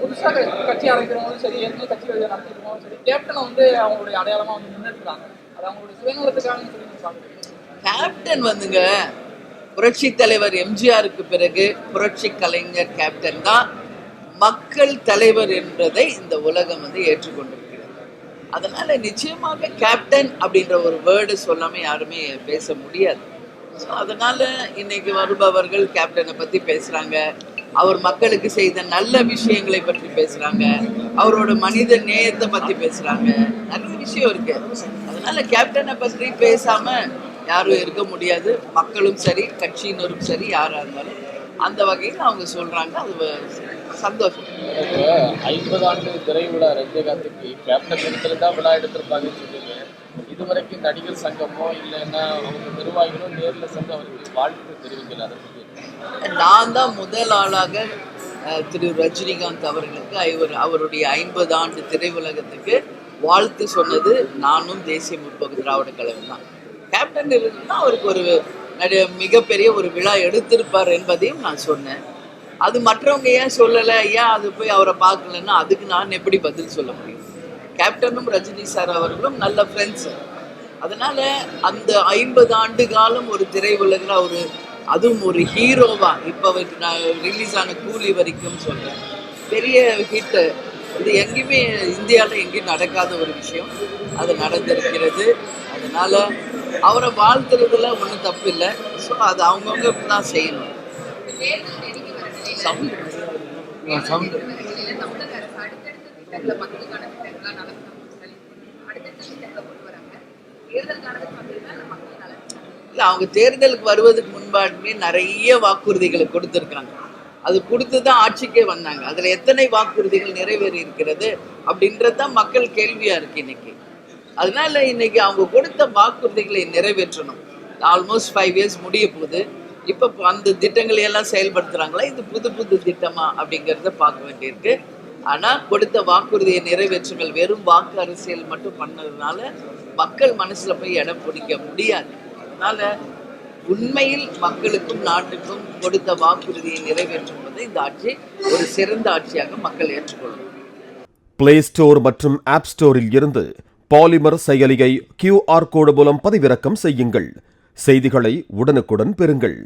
புதுசாக கட்சி ஆரம்பிக்கிறவங்களும் சரி எந்த கட்சி நடத்திக்கிறவங்களும் சரி கேப்டனை வந்து அவங்களுடைய அடையாளமா வந்து நின்றுட்டுறாங்க அது அவங்களுடைய சுயநலத்துக்காக சொல்லி நீங்க கேப்டன் வந்துங்க புரட்சி தலைவர் எம்ஜிஆருக்கு பிறகு புரட்சி கலைஞர் கேப்டன் தான் மக்கள் தலைவர் என்பதை இந்த உலகம் வந்து ஏற்றுக்கொண்டிருக்கிறது. அதனால நிச்சயமாக கேப்டன் அப்படின்ற ஒரு வேர்டு சொல்லாம யாருமே பேச முடியாது. ஸோ அதனால இன்னைக்கு வருபவர்கள் கேப்டனை பத்தி பேசுறாங்க. அவர் மக்களுக்கு செய்த நல்ல விஷயங்களை பற்றி பேசுறாங்க. அவரோட மனித நேயத்தை பத்தி பேசுறாங்க. நிறைய விஷயம் இருக்கு. அதனால கேப்டனை பற்றி பேசாம யாரும் இருக்க முடியாது. மக்களும் சரி கட்சியினரும் சரி யாரா இருந்தாலும் அந்த வகையில் அவங்க சொல்றாங்க. அது சந்தோஷம். ஐம்பது ஆண்டு திரை விழா ரஜினிகாந்துக்கு கேப்டன் இடத்துல தான் விழா எடுத்திருப்பாங்கன்னு இதுவரைக்கும் நடிகர் சங்கமோ இல்லைன்னா அவங்க நிர்வாகிகளோ நேரில் சென்று அவருக்கு வாழ்த்து தெரிவிக்கல அதை பற்றி நான் தான் முதல் ஆளாக திரு ரஜினிகாந்த் அவர்களுக்கு அவர் அவருடைய ஐம்பது ஆண்டு திரையுலகத்துக்கு வாழ்த்து சொன்னது நானும் தேசிய முற்போக்கு திராவிட கழகம் தான். கேப்டன் இருந்தால் அவருக்கு ஒரு நடி மிகப்பெரிய ஒரு விழா எடுத்திருப்பார் என்பதையும் நான் சொன்னேன். அது மற்றவங்க ஏன் சொல்லலை ஏன் அது போய் அவரை பார்க்கலன்னா அதுக்கு நான் எப்படி பதில் சொல்ல முடியும்? கேப்டனும் ரஜினி சார் அவர்களும் நல்ல ஃப்ரெண்ட்ஸு அதனால அந்த ஐம்பது ஆண்டு காலம் ஒரு திரையுலகில் ஒரு அதுவும் ஒரு ஹீரோவா இப்போ நான் ரிலீஸ் ஆன கூலி வரைக்கும் சொல்கிறேன் பெரிய ஹிட்டு இது எங்கேயுமே இந்தியாவில் எங்கேயும் நடக்காத ஒரு விஷயம். அது நடந்திருக்கிறது. அதனால அவரை வாழ்த்துறதுல ஒன்றும் தப்பு இல்லை. ஸோ அது அவங்கவுங்க இப்படி தான் செய்யணும். சவுண்ட். சவுண்டு இல்லை அவங்க தேர்தலுக்கு வருவதுக்கு முன்பாடுமே நிறைய வாக்குறுதிகளை கொடுத்துருக்காங்க அது கொடுத்து தான் ஆட்சிக்கே வந்தாங்க. அதில் எத்தனை வாக்குறுதிகள் நிறைவேறி இருக்கிறது அப்படின்றது தான் மக்கள் கேள்வியாக இருக்கு இன்னைக்கு. அதனால இன்னைக்கு அவங்க கொடுத்த வாக்குறுதிகளை நிறைவேற்றணும். ஆல்மோஸ்ட் ஃபைவ் இயர்ஸ் முடிய போகுது. இப்போ அந்த திட்டங்களை எல்லாம் செயல்படுத்துகிறாங்களா இது புது புது திட்டமா அப்படிங்கிறத பார்க்க வேண்டியிருக்கு. ஆனால் கொடுத்த வாக்குறுதியை நிறைவேற்றுங்கள். வெறும் வாக்கு அரசியல் மட்டும் பண்ணதுனால மக்கள் மனசில் போய் இடம் பிடிக்க முடியாது. அதனால உண்மையில் மக்களுக்கும் நாட்டுக்கும் கொடுத்த வாக்குறுதியை நிறைவேற்றும் போது இந்த ஆட்சி ஒரு சிறந்த ஆட்சியாக மக்கள் ஏற்றுக்கொள்ளும். பிளே ஸ்டோர் மற்றும் ஆப் ஸ்டோரில் இருந்து பாலிமர் செயலியை கியூஆர் கோடு மூலம் பதிவிறக்கம் செய்யுங்கள். செய்திகளை உடனுக்குடன் பெறுங்கள்.